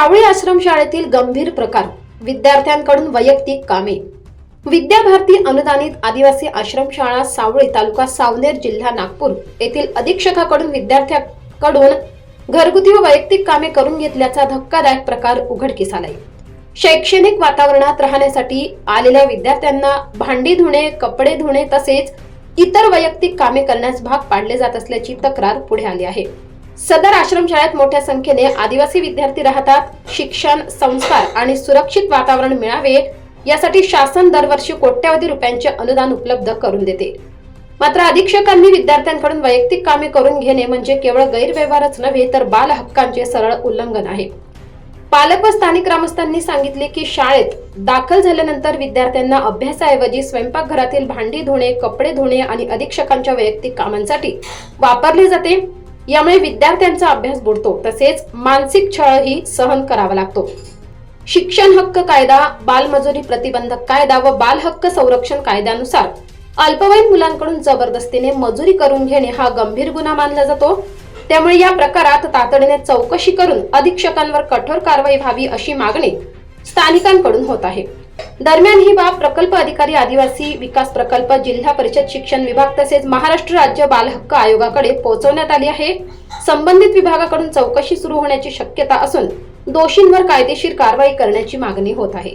सावळी आश्रमशाळेतील गंभीर प्रकार विद्यार्थ्यांकडून वैयक्तिक कामे. विद्याभारती अनुदानित आदिवासी आश्रमशाळा सावळी तालुका सावनेर जिल्हा नागपूर येथील अधीक्षकाकडून विद्यार्थ्याकडून घरगुती व वैयक्तिक कामे करून घेतल्याचा धक्कादायक प्रकार उघडकीस आलाय. शैक्षणिक वातावरणात राहण्यासाठी आलेल्या विद्यार्थ्यांना भांडी धुणे कपडे धुणे तसेच इतर वैयक्तिक कामे करण्यास भाग पाडले जात असल्याची तक्रार पुढे आली आहे. सदर आश्रमशाळेत मोठ्या संख्येने आदिवासी विद्यार्थी राहतात. शिक्षण संस्कार आणि सुरक्षित वातावरण मिळावे यासाठी शासन दरवर्षी कोट्यवधी रुपयांचे अनुदान उपलब्ध करून देते. मात्र अधीक्षकांनी विद्यार्थ्यांकडून वैयक्तिक कामे करून घेणे म्हणजे केवळ गैरव्यवहारच नव्हे तर बाल हक्कांचे सरळ उल्लंघन आहे. पालक व स्थानिक ग्रामस्थांनी सांगितले की शाळेत दाखल झाल्यानंतर विद्यार्थ्यांना अभ्यासाऐवजी स्वयंपाकघरातील भांडी धुणे कपडे धुणे आणि अधीक्षकांच्या वैयक्तिक कामांसाठी वापरले जाते. यामुळे विद्यार्थ्यांचा अभ्यास बुडतो. तसेच मानसिक छळही सहन करावा लागतो. शिक्षण हक्क कायदा बालमजुरी प्रतिबंधक कायदा व बाल हक्क संरक्षण कायद्यानुसार अल्पवयीन मुलांकडून जबरदस्तीने मजुरी करून घेणे हा गंभीर गुन्हा मानला जातो. त्यामुळे या प्रकारात तातडीने चौकशी करून अधीक्षकांवर कठोर कारवाई व्हावी अशी मागणी स्थानिकांकडून होत आहे. दरम्यान ही बाब प्रकल्प अधिकारी आदिवासी विकास प्रकल्प जिल्हा परिषद शिक्षण विभाग तसेच महाराष्ट्र राज्य बाल हक्क आयोगाकडे पोहोचवण्यात आली आहे. संबंधित विभागाकडून चौकशी सुरू होण्याची शक्यता असून दोषींवर कायदेशीर कारवाई करण्याची मागणी होत आहे.